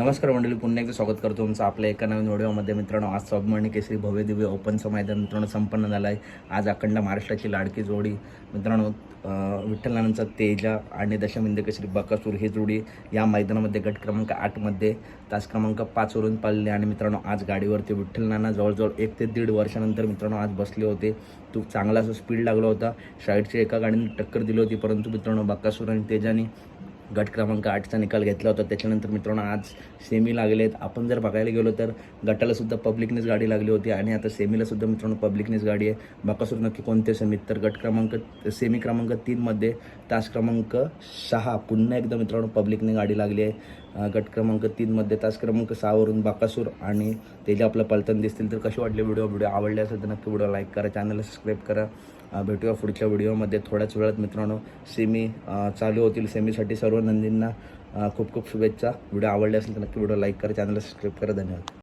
नमस्कार मंडळी पुन्हा एकदा स्वागत करतो तुमचं आपल्या एका नवीन व्हिडिओमध्ये मित्रांनो आज स्वाभिमानी केसरी भव्य दिव्य ओपनचं मैदान मित्रांनो संपन्न झालं आहे आज अखंड महाराष्ट्राची लाडकी जोडी. मित्रांनो विठ्ठलानंदचा तेजा आणि दशमिंद केसरी बकासूर ही जोडी या मैदानामध्ये गट क्रमांक आठमध्ये तास क्रमांक पाचवरून पाळले. आणि मित्रांनो आज गाडीवरती विठ्ठल नाना जवळजवळ एक ते दीड वर्षानंतर मित्रांनो आज बसले होते. तो चांगला असं स्पीड लागला होता. साईडच्या एका गाडीने टक्कर दिली होती परंतु मित्रांनो बकासूर आणि तेजाने गट क्रमांक आठचा निकाल घेतला होता. त्याच्यानंतर मित्रांनो आज सेमी लागले आहेत. आपण जर बघायला गेलो तर गटालासुद्धा पब्लिकनेच गाडी लागली होती आणि आता सेमीलासुद्धा मित्रांनो पब्लिकनेच गाडी आहे. बाकासूर नक्की कोणत्या सेमीत तर गट क्रमांक सेमी क्रमांक तीनमध्ये तास क्रमांक सहा पुन्हा एकदा मित्रांनो पब्लिकने गाडी लागली आहे. गट क्रमांक तीनमध्ये तास क्रमांक सहावरून बाकासूर आणि ते जे आपलं पलतन दिसतील तर कसे वाटले व्हिडिओ व्हिडिओ आवडले असेल तर नक्की व्हिडिओ लाईक करा चॅनलला सबस्क्राईब करा. भेटूया पुढच्या व्हिडिओमध्ये थोड्याच वेळात मित्रांनो सेमी चालू होतील. सेमीसाठी सर्व नंदींना खूप खूप शुभेच्छा. व्हिडिओ आवडले असेल तर नक्की व्हिडिओ लाईक करा चॅनलला सबस्क्राईब करा. धन्यवाद.